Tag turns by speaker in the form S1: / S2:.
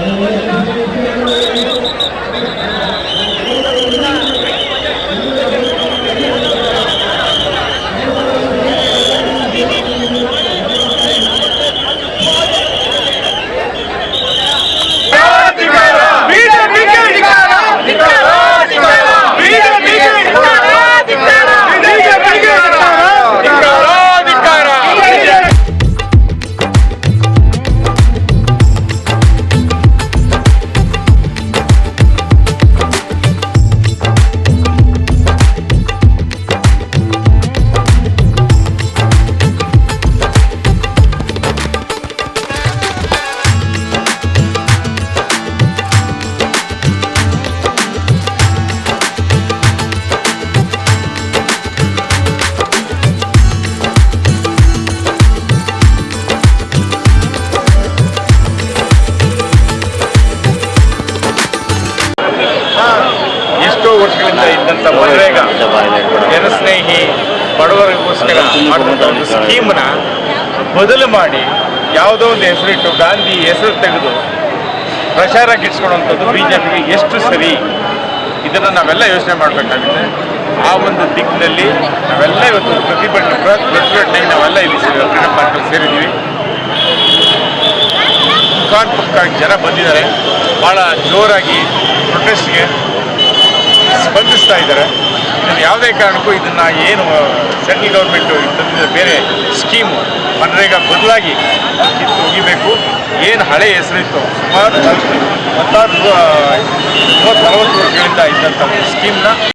S1: Thank you. ವರ್ಷಗಳಿಂದ ಇದ್ದಂಥ ಮನರೇಗಾ ಜನಸ್ನೇಹಿ ಬಡವರಿಗೋಸ್ಕರ ಒಂದು ಸ್ಕೀಮ್ನ ಬದಲು ಮಾಡಿ ಯಾವುದೋ ಒಂದು ಹೆಸರಿಟ್ಟು ಗಾಂಧಿ ಹೆಸರು ತೆಗೆದು ಪ್ರಚಾರ ಗಿಟ್ಸ್ಕೊಳ್ಳುವಂಥದ್ದು ಬಿ ಜೆ ಪಿಗೆ ಎಷ್ಟು ಸರಿ. ಇದನ್ನು ನಾವೆಲ್ಲ ಯೋಚನೆ ಮಾಡಬೇಕಾಗುತ್ತೆ. ಆ ಒಂದು ದಿಕ್ಕಿನಲ್ಲಿ ನಾವೆಲ್ಲ ಇವತ್ತು ಪ್ರತಿಭಟನೆ ಪ್ರತಿಭಟನೆಗೆ ನಾವೆಲ್ಲ ಇಲ್ಲಿ ಸೇರಿ ಕ್ರೀಡಾ ಪಾರ್ಕಲ್ಲಿ ಸೇರಿದ್ದೀವಿ. ಪಕ್ಕಾಗಿ ಜನ ಬಂದಿದ್ದಾರೆ. ಭಾಳ ಜೋರಾಗಿ ಪ್ರೊಟೆಸ್ಟ್ಗೆ ಸ್ಪಂದಿಸ್ತಾ ಇದ್ದಾರೆ. ಯಾವುದೇ ಕಾರಣಕ್ಕೂ ಇದನ್ನು ಏನು ಸೆಂಟ್ರಲ್ ಗೌರ್ಮೆಂಟು ತಂದಿದ್ದ ಬೇರೆ ಸ್ಕೀಮು, ಮನ್ರೇಗಾ ಬದಲಾಗಿ ಒಗಿಬೇಕು ಏನು ಹಳೆ ಹೆಸರಿತ್ತು? ಸುಮಾರು ಹತ್ತಾರು ಮೂವತ್ತು ನಲವತ್ತು ವರ್ಷಗಳಿಂದ ಇದ್ದಂಥ ಸ್ಕೀಮ್ನ